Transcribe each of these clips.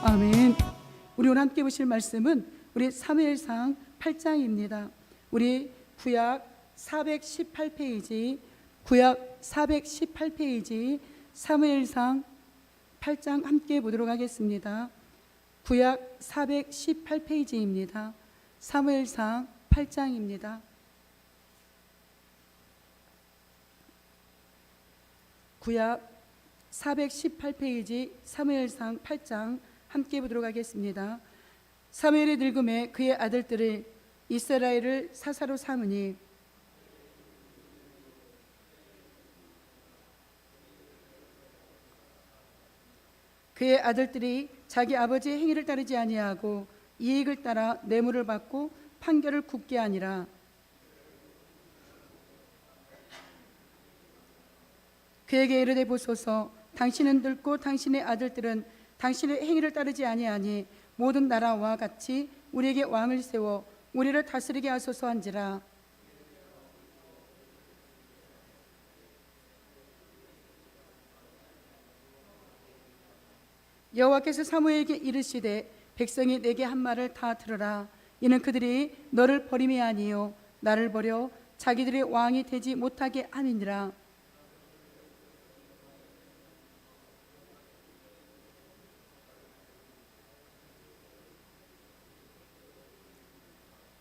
아멘. 우리 오늘 함께 보실 말씀은 우리 사무엘상 8장입니다. 우리 구약 418페이지 구약 418페이지 사무엘상 8장 함께 보도록 하겠습니다. 구약 418페이지입니다. 사무엘상 8장입니다. 구약 418페이지 사무엘상 8장 함께 보도록 하겠습니다. 사무엘이 늙음에 그의 아들들을 이스라엘을 사사로 삼으니 그의 아들들이 자기 아버지의 행위를 따르지 아니하고 이익을 따라 뇌물을 받고 판결을 굽게 하니라 그에게 이르되 보소서 당신은 늙고 당신의 아들들은 당신의 행위를 따르지 아니하니 모든 나라와 같이 우리에게 왕을 세워 우리를 다스리게 하소서 한지라. 여호와께서 사무엘에게 이르시되 백성이 내게 한 말을 다 들으라. 이는 그들이 너를 버림이 아니요 나를 버려 자기들의 왕이 되지 못하게 함이니라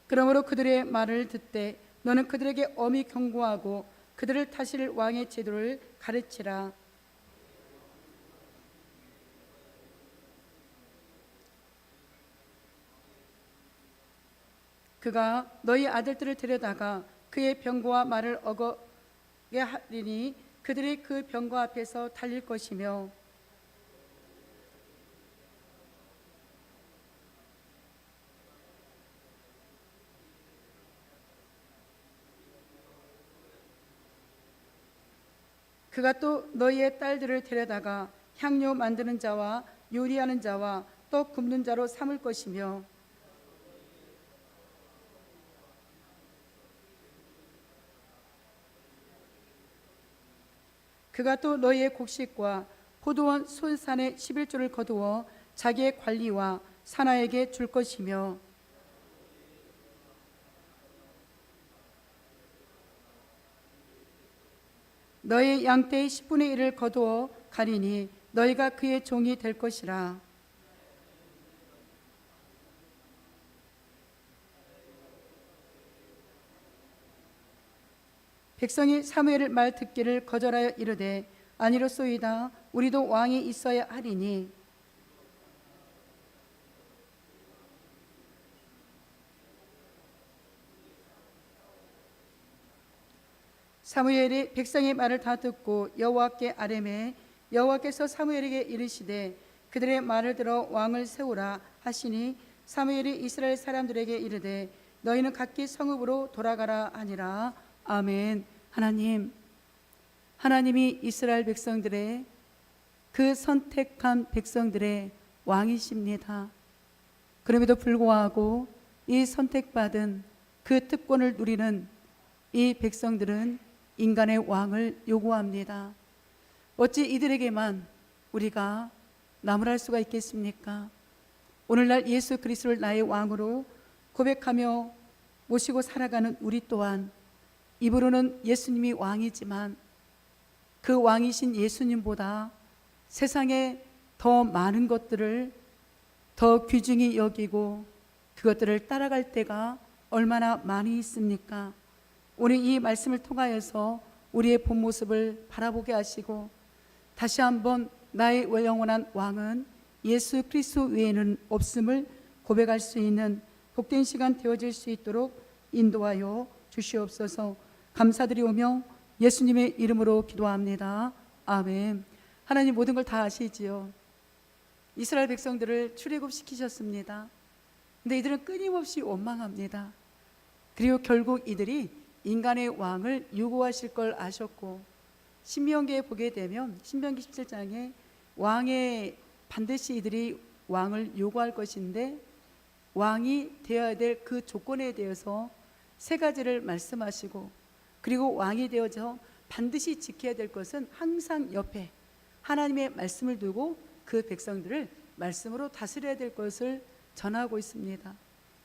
그러므로 그들의 말을 듣되 너는 그들에게 엄히 경고하고 그들을 다실 왕의 제도를 가르치라. 그가 너희 아들들을 데려다가 그의 병거와 말을 어거게 하리니 그들이 그 병거 앞에서 달릴 것이며 그가 또 너희의 딸들을 데려다가 향료 만드는 자와 요리하는 자와 떡 굽는 자로 삼을 것이며 그가 또 너희의 곡식과 포도원 손산의 11조를 거두어 자기의 관리와 사나에게 줄 것이며 너희 양떼의 10분의 1을 거두어 가리니 너희가 그의 종이 될 것이라. 백성이 사무엘을 말 듣기를 거절하여 이르되 아니로소이다 우리도 왕이 있어야 하리니 사무엘이 백성의 말을 다 듣고 여호와께 아뢰매 여호와께서 사무엘에게 이르시되 그들의 말을 들어 왕을 세우라 하시니 사무엘이 이스라엘 사람들에게 이르되 너희는 각기 성읍으로 돌아가라 하니라. 아멘. 하나님 하나님이 이스라엘 백성들의 그 선택한 백성들의 왕이십니다. 그럼에도 불구하고 이 선택받은 그 특권을 누리는 이 백성들은 인간의 왕을 요구합니다. 어찌 이들에게만 우리가 나무랄 수가 있겠습니까? 오늘날 예수 그리스도를 나의 왕으로 고백하며 모시고 살아가는 우리 또한 입으로는 예수님이 왕이지만 그 왕이신 예수님보다 세상에 더 많은 것들을 더 귀중히 여기고 그것들을 따라갈 때가 얼마나 많이 있습니까? 오늘 이 말씀을 통하여서 우리의 본 모습을 바라보게 하시고 다시 한번 나의 영원한 왕은 예수 그리스도 외에는 없음을 고백할 수 있는 복된 시간 되어질 수 있도록 인도하여 주시옵소서 감사드리오며 예수님의 이름으로 기도합니다. 아멘. 하나님 모든 걸 다 아시지요. 이스라엘 백성들을 출애굽 시키셨습니다. 근데 이들은 끊임없이 원망합니다. 그리고 결국 이들이 인간의 왕을 유고하실 걸 아셨고 신명기에 보게 되면 신명기 17장에 왕의 반드시 이들이 왕을 요구할 것인데 왕이 되어야 될 그 조건에 대해서 세 가지를 말씀하시고 그리고 왕이 되어서 반드시 지켜야 될 것은 항상 옆에 하나님의 말씀을 두고 그 백성들을 말씀으로 다스려야 될 것을 전하고 있습니다.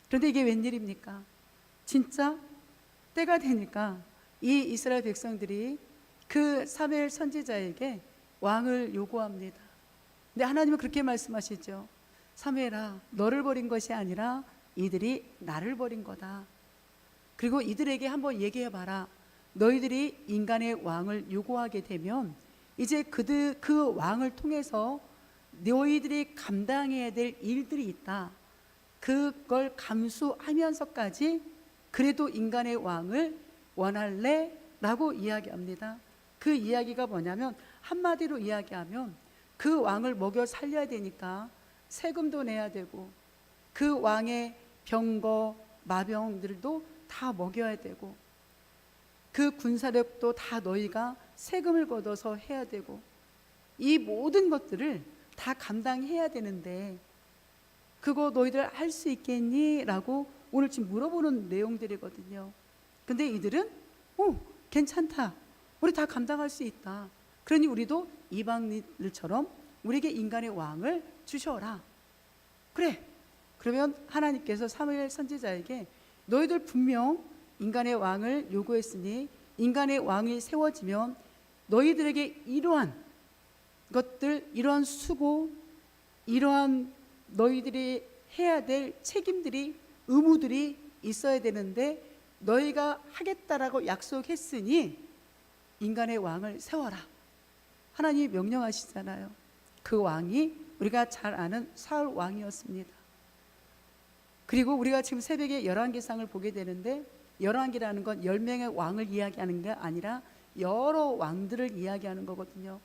그런데 이게 웬일입니까? 진짜 때가 되니까 이 이스라엘 백성들이 그 사무엘 선지자에게 왕을 요구합니다. 근데 하나님은 그렇게 말씀하시죠. 사무엘아, 너를 버린 것이 아니라 이들이 나를 버린 거다. 그리고 이들에게 한번 얘기해 봐라. 너희들이 인간의 왕을 요구하게 되면 이제 그들 그 왕을 통해서 너희들이 감당해야 될 일들이 있다. 그걸 감수하면서까지 그래도 인간의 왕을 원할래? 라고 이야기합니다. 그 이야기가 뭐냐면 한마디로 이야기하면 그 왕을 먹여 살려야 되니까 세금도 내야 되고 그 왕의 병거, 마병들도 다 먹여야 되고 그 군사력도 다 너희가 세금을 걷어서 해야 되고 이 모든 것들을 다 감당해야 되는데 그거 너희들 할 수 있겠니? 라고 오늘 지금 물어보는 내용들이거든요. 근데 이들은 오 괜찮다. 우리 다 감당할 수 있다. 그러니 우리도 이방인들처럼 우리에게 인간의 왕을 주셔라. 그래. 그러면 하나님께서 사무엘 선지자에게 너희들 분명 인간의 왕을 요구했으니 인간의 왕이 세워지면 너희들에게 이러한 것들, 이러한 수고, 이러한 너희들이 해야 될 책임들이 의무들이 있어야 되는데 너희가 하겠다라고 약속했으니 인간의 왕을 세워라. 하나님이 명령하시잖아요. 그 왕이 우리가 잘 아는 사울 왕이었습니다. 그리고 우리가 지금 새벽에 열왕기상을 보게 되는데 열왕기라는 건 열 명의 왕을 이야기하는 게 아니라 여러 왕들을 이야기하는 거거든요.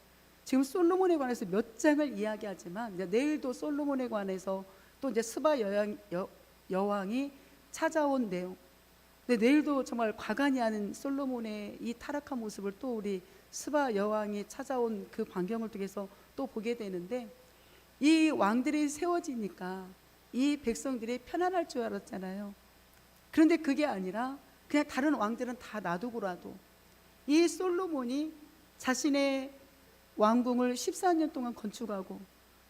지금 솔로몬에 관해서 몇 장을 이야기하지만 내일도 솔로몬에 관해서 또 이제 스바 여왕, 여, 여왕이 찾아온 내용. 근데 내일도 정말 과간이 하는 솔로몬의 이 타락한 모습을 또 우리 스바 여왕이 찾아온 그 광경을 통해서 또 보게 되는데 이 왕들이 세워지니까 이 백성들이 편안할 줄 알았잖아요. 그런데 그게 아니라 그냥 다른 왕들은 다 놔두고라도 이 솔로몬이 자신의 왕궁을 14년 동안 건축하고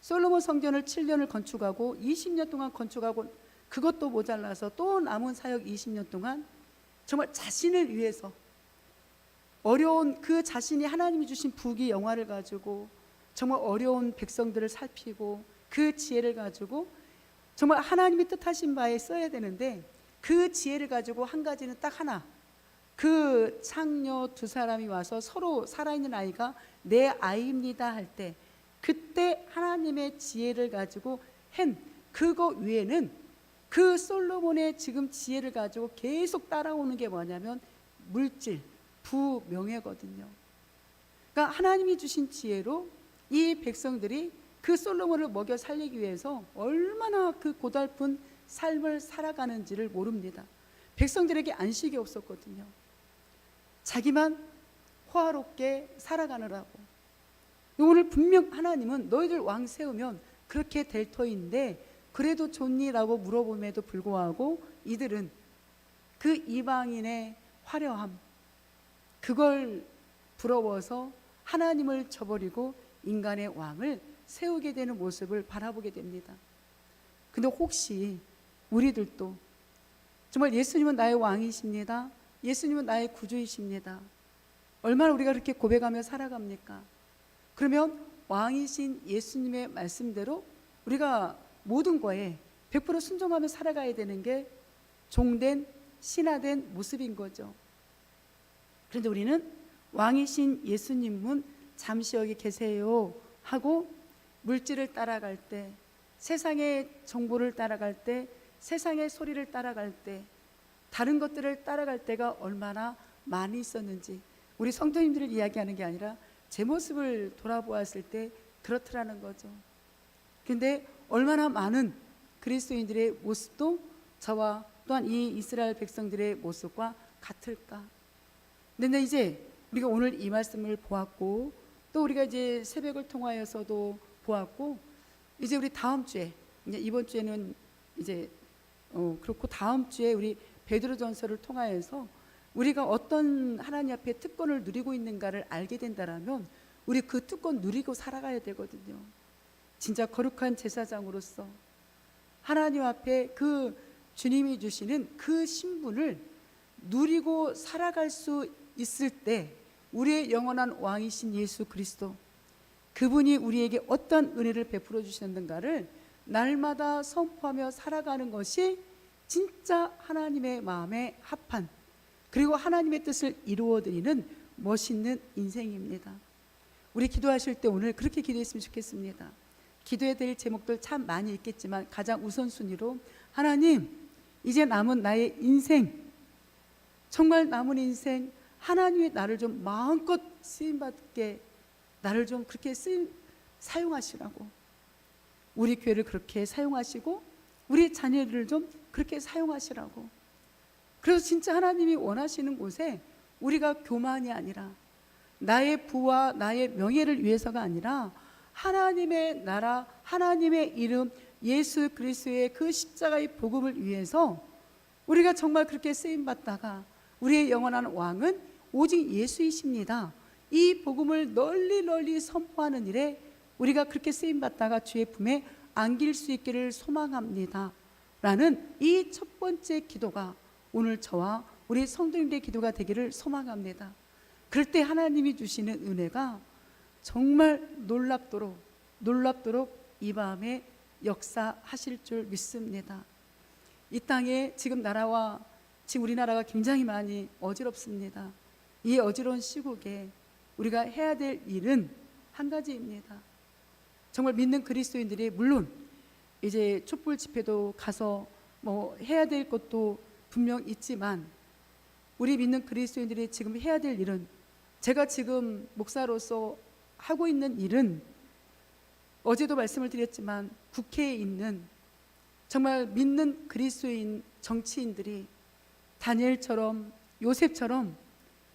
솔로몬 성전을 7년을 건축하고 20년 동안 건축하고 그것도 모자라서 또 남은 사역 20년 동안 정말 자신을 위해서 어려운 그 자신이 하나님이 주신 부귀 영화를 가지고 정말 어려운 백성들을 살피고 그 지혜를 가지고 정말 하나님이 뜻하신 바에 써야 되는데 그 지혜를 가지고 한 가지는 딱 하나. 그 창녀 두 사람이 와서 서로 살아있는 아이가 내 아이입니다 할 때 그때 하나님의 지혜를 가지고 한 그거 위에는 그 솔로몬의 지금 지혜를 가지고 계속 따라오는 게 뭐냐면 물질, 부, 명예거든요. 그러니까 하나님이 주신 지혜로 이 백성들이 그 솔로몬을 먹여 살리기 위해서 얼마나 그 고달픈 삶을 살아가는지를 모릅니다. 백성들에게 안식이 없었거든요. 자기만 호화롭게 살아가느라고. 오늘 분명 하나님은 너희들 왕 세우면 그렇게 될 터인데 그래도 좋니라고 물어봄에도 불구하고 이들은 그 이방인의 화려함 그걸 부러워서 하나님을 저버리고 인간의 왕을 세우게 되는 모습을 바라보게 됩니다. 근데 혹시 우리들도 정말 예수님은 나의 왕이십니다. 예수님은 나의 구주이십니다. 얼마나 우리가 그렇게 고백하며 살아갑니까? 그러면 왕이신 예수님의 말씀대로 우리가 모든 거에 100% 순종하며 살아가야 되는 게 종된 신화된 모습인 거죠. 그런데 우리는 왕이신 예수님은 잠시 여기 계세요 하고 물질을 따라갈 때 세상의 정보를 따라갈 때 세상의 소리를 따라갈 때 다른 것들을 따라갈 때가 얼마나 많이 있었는지 우리 성도님들을 이야기하는 게 아니라 제 모습을 돌아보았을 때 그렇더라는 거죠. 근데 얼마나 많은 그리스도인들의 모습도 저와 또한 이 이스라엘 백성들의 모습과 같을까? 근데 이제 우리가 오늘 이 말씀을 보았고 또 우리가 이제 새벽을 통하여서도 보았고 이제 우리 다음 주에 이제 이번 주에는 이제 어 그렇고 다음 주에 우리 베드로전서를 통하여서 우리가 어떤 하나님 앞에 특권을 누리고 있는가를 알게 된다라면 우리 그 특권 누리고 살아가야 되거든요. 진짜 거룩한 제사장으로서 하나님 앞에 그 주님이 주시는 그 신분을 누리고 살아갈 수 있을 때 우리의 영원한 왕이신 예수 그리스도 그분이 우리에게 어떤 은혜를 베풀어 주시는가를 날마다 선포하며 살아가는 것이 진짜 하나님의 마음에 합한 그리고 하나님의 뜻을 이루어 드리는 멋있는 인생입니다. 우리 기도하실 때 오늘 그렇게 기도했으면 좋겠습니다. 기도해야 될 제목들 참 많이 있겠지만 가장 우선순위로 하나님 이제 남은 나의 인생 정말 남은 인생 하나님의 나를 좀 마음껏 쓰임 받게 나를 좀 그렇게 쓰임 사용하시라고. 우리 교회를 그렇게 사용하시고 우리 자녀들을 좀 그렇게 사용하시라고. 그래서 진짜 하나님이 원하시는 곳에 우리가 교만이 아니라 나의 부와 나의 명예를 위해서가 아니라 하나님의 나라, 하나님의 이름, 예수 그리스도의 그 십자가의 복음을 위해서 우리가 정말 그렇게 쓰임 받다가 우리의 영원한 왕은 오직 예수이십니다. 이 복음을 널리 널리 선포하는 일에 우리가 그렇게 쓰임 받다가 주의 품에 안길 수 있기를 소망합니다. 라는 이 첫 번째 기도가 오늘 저와 우리 성도님들의 기도가 되기를 소망합니다. 그럴 때 하나님이 주시는 은혜가 정말 놀랍도록 놀랍도록 이 밤에 역사하실 줄 믿습니다. 이 땅에 지금 나라와 지금 우리나라가 굉장히 많이 어지럽습니다. 이 어지러운 시국에 우리가 해야 될 일은 한 가지입니다. 정말 믿는 그리스도인들이 물론 이제 촛불 집회도 가서 뭐 해야 될 것도 분명 있지만 우리 믿는 그리스도인들이 지금 해야 될 일은 제가 지금 목사로서 하고 있는 일은 어제도 말씀을 드렸지만 국회에 있는 정말 믿는 그리스도인 정치인들이 다니엘처럼 요셉처럼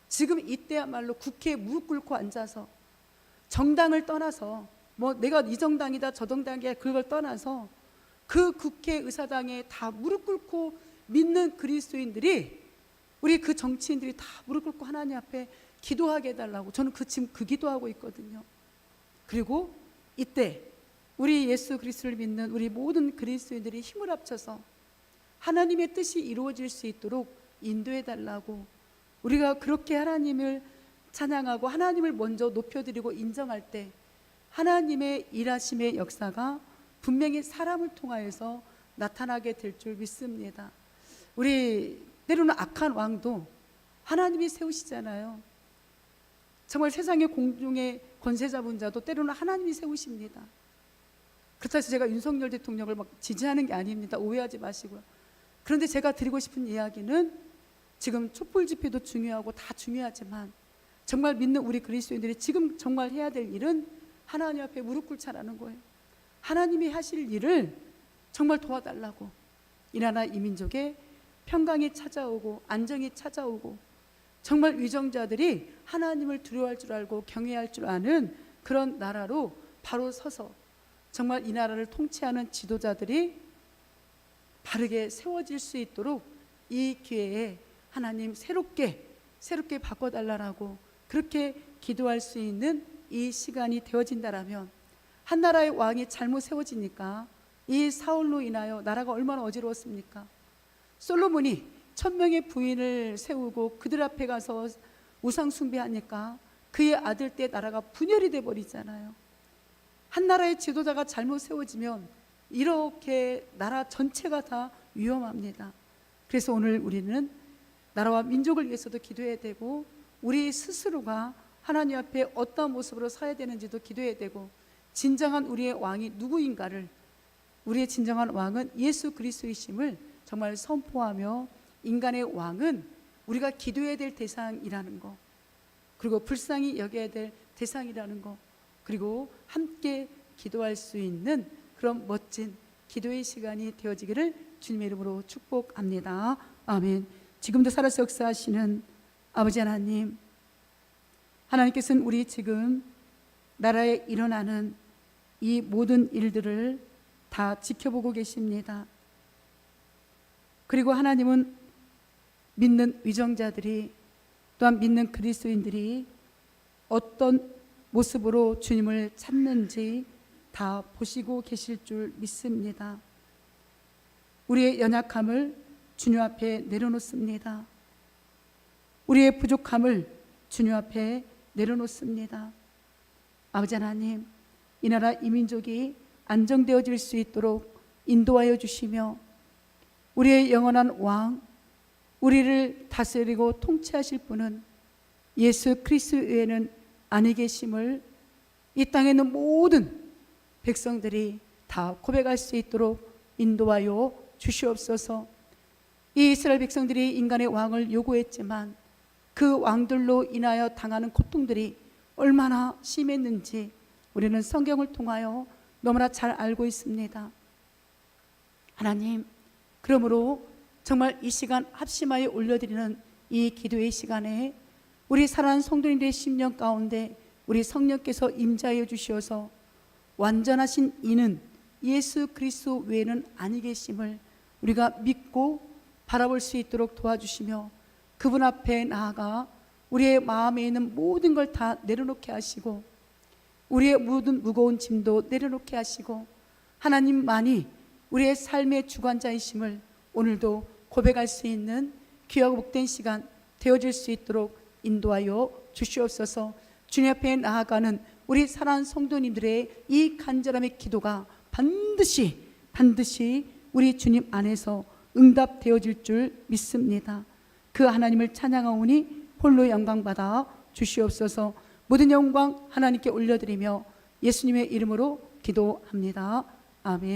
지금 이때야말로 국회에 무릎 꿇고 앉아서 정당을 떠나서 뭐 내가 이 정당이다 저 정당이야 그걸 떠나서 그 국회 의사당에 다 무릎 꿇고 믿는 그리스도인들이 우리 그 정치인들이 다 무릎 꿇고 하나님 앞에 기도하게 해달라고 저는 그 지금 그 기도하고 있거든요. 그리고 이때 우리 예수 그리스도를 믿는 우리 모든 그리스도인들이 힘을 합쳐서 하나님의 뜻이 이루어질 수 있도록 인도해 달라고 우리가 그렇게 하나님을 찬양하고 하나님을 먼저 높여드리고 인정할 때 하나님의 일하심의 역사가 분명히 사람을 통하여서 나타나게 될 줄 믿습니다. 우리 때로는 악한 왕도 하나님이 세우시잖아요. 정말 세상의 공중의 권세 잡은 자도 때로는 하나님이 세우십니다. 그렇다고 해서 제가 윤석열 대통령을 막 지지하는 게 아닙니다. 오해하지 마시고요. 그런데 제가 드리고 싶은 이야기는 지금 촛불 집회도 중요하고 다 중요하지만 정말 믿는 우리 그리스도인들이 지금 정말 해야 될 일은 하나님 앞에 무릎 꿇자라는 거예요. 하나님이 하실 일을 정말 도와달라고 이 나라 이 민족에 평강이 찾아오고 안정이 찾아오고 정말 위정자들이 하나님을 두려워할 줄 알고 경외할 줄 아는 그런 나라로 바로 서서 정말 이 나라를 통치하는 지도자들이 바르게 세워질 수 있도록 이 기회에 하나님 새롭게 새롭게 바꿔달라고 그렇게 기도할 수 있는 이 시간이 되어진다라면 한 나라의 왕이 잘못 세워지니까 이 사울로 인하여 나라가 얼마나 어지러웠습니까? 솔로몬이 천 명의 부인을 세우고 그들 앞에 가서 우상 숭배하니까 그의 아들 때 나라가 분열이 돼 버리잖아요. 한 나라의 지도자가 잘못 세워지면 이렇게 나라 전체가 다 위험합니다. 그래서 오늘 우리는 나라와 민족을 위해서도 기도해야 되고 우리 스스로가 하나님 앞에 어떤 모습으로 서야 되는지도 기도해야 되고 진정한 우리의 왕이 누구인가를 우리의 진정한 왕은 예수 그리스도이심을 정말 선포하며 인간의 왕은 우리가 기도해야 될 대상이라는 거 그리고 불쌍히 여겨야 될 대상이라는 거 그리고 함께 기도할 수 있는 그런 멋진 기도의 시간이 되어지기를 주님의 이름으로 축복합니다. 아멘. 지금도 살아서 역사하시는 아버지 하나님, 하나님께서는 우리 지금 나라에 일어나는 이 모든 일들을 다 지켜보고 계십니다. 그리고 하나님은 믿는 위정자들이 또한 믿는 그리스도인들이 어떤 모습으로 주님을 찾는지 다 보시고 계실 줄 믿습니다. 우리의 연약함을 주님 앞에 내려놓습니다. 우리의 부족함을 주님 앞에 내려놓습니다. 아버지 하나님, 이 나라 이민족이 안정되어질 수 있도록 인도하여 주시며 우리의 영원한 왕, 우리를 다스리고 통치하실 분은 예수 그리스도 외에는 아니 계심을 이 땅에 있는 모든 백성들이 다 고백할 수 있도록 인도하여 주시옵소서. 이 이스라엘 백성들이 인간의 왕을 요구했지만 그 왕들로 인하여 당하는 고통들이 얼마나 심했는지 우리는 성경을 통하여 너무나 잘 알고 있습니다. 하나님, 그러므로 정말 이 시간 합심하여 올려드리는 이 기도의 시간에 우리 사랑하는 성도님들의 심령 가운데 우리 성령께서 임자해 주시어서 완전하신 이는 예수 그리스도 외에는 아니 계심을 우리가 믿고 바라볼 수 있도록 도와주시며 그분 앞에 나아가 우리의 마음에 있는 모든 걸 다 내려놓게 하시고 우리의 모든 무거운 짐도 내려놓게 하시고 하나님만이 우리의 삶의 주관자이심을 오늘도 고백할 수 있는 귀하고 복된 시간 되어질 수 있도록 인도하여 주시옵소서 주님 앞에 나아가는 우리 사랑하는 성도님들의 이 간절함의 기도가 반드시 반드시 우리 주님 안에서 응답되어질 줄 믿습니다. 그 하나님을 찬양하오니 홀로 영광 받아 주시옵소서. 모든 영광 하나님께 올려드리며 예수님의 이름으로 기도합니다. 아멘.